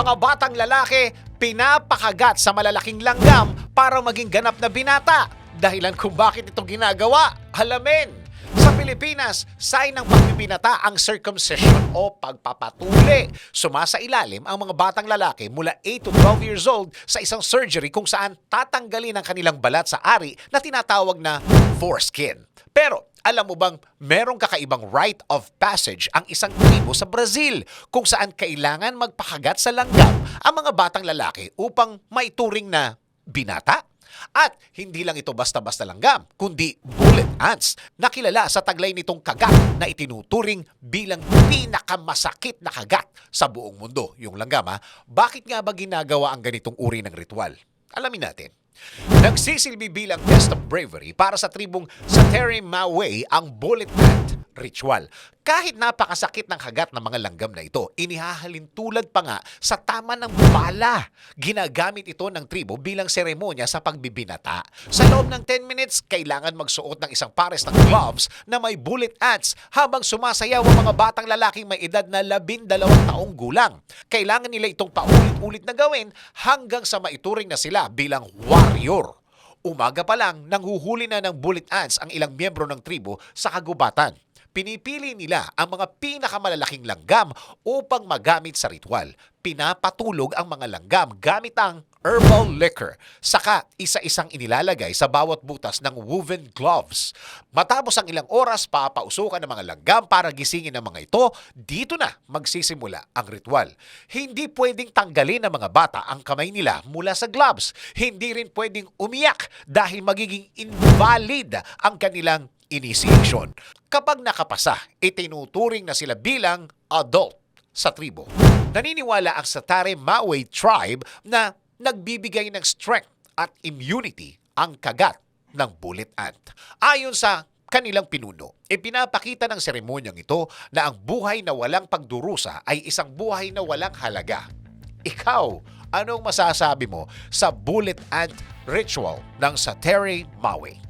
Mga batang lalaki, pinapakagat sa malalaking langgam para maging ganap na binata. Dahilan kung bakit ito ginagawa, alamin. Sa Pilipinas, sign ng pagbibinata ang circumcision o pagpapatuli. Sumasailalim ang mga batang lalaki mula 8 to 12 years old sa isang surgery kung saan tatanggalin ang kanilang balat sa ari na tinatawag na foreskin. Pero alam mo bang merong kakaibang rite of passage ang isang tribo sa Brazil kung saan kailangan magpakagat sa langgam ang mga batang lalaki upang maituring na binata? At hindi lang ito basta-basta langgam, kundi bullet ants na kilala sa taglay nitong kagat na itinuturing bilang pinakamasakit na kagat sa buong mundo. Yung langgam ha, bakit nga ba ginagawa ang ganitong uri ng ritual? Alamin natin. Nagsisilbi bilang test of bravery para sa tribong Sateri Mawe ang bullet ant ritual. Kahit napakasakit ng kagat ng mga langgam na ito, inihahalin tulad pa nga sa tama ng bala. Ginagamit ito ng tribo bilang seremonya sa pagbibinata. Sa loob ng 10 minutes, kailangan magsuot ng isang pares ng gloves na may bullet ants habang sumasayaw ang mga batang lalaking may edad na 12 taong gulang. Kailangan nila itong paulit-ulit na gawin hanggang sa maituring na sila bilang warrior. Umaga pa lang, nanghuhuli na ng bullet ants ang ilang miyembro ng tribo sa kagubatan. Pinipili nila ang mga pinakamalalaking langgam upang magamit sa ritual. Pinapatulog ang mga langgam gamit ang herbal liquor. Saka isa-isang inilalagay sa bawat butas ng woven gloves. Matapos ang ilang oras, papausukan ng mga langgam para gisingin ang mga ito, dito na magsisimula ang ritual. Hindi pwedeng tanggalin ng mga bata ang kamay nila mula sa gloves. Hindi rin pwedeng umiyak dahil magiging invalid ang kanilang initiation. Kapag nakapasa, itinuturing na sila bilang adult sa tribo. Naniniwala ang Satare Mawe tribe na nagbibigay ng strength at immunity ang kagat ng bullet ant. Ayon sa kanilang pinuno, ipinapakita ng seremonyang ito na ang buhay na walang pagdurusa ay isang buhay na walang halaga. Ikaw, anong masasabi mo sa bullet ant ritual ng Satare Mawe?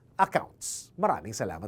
accounts. Maraming salamat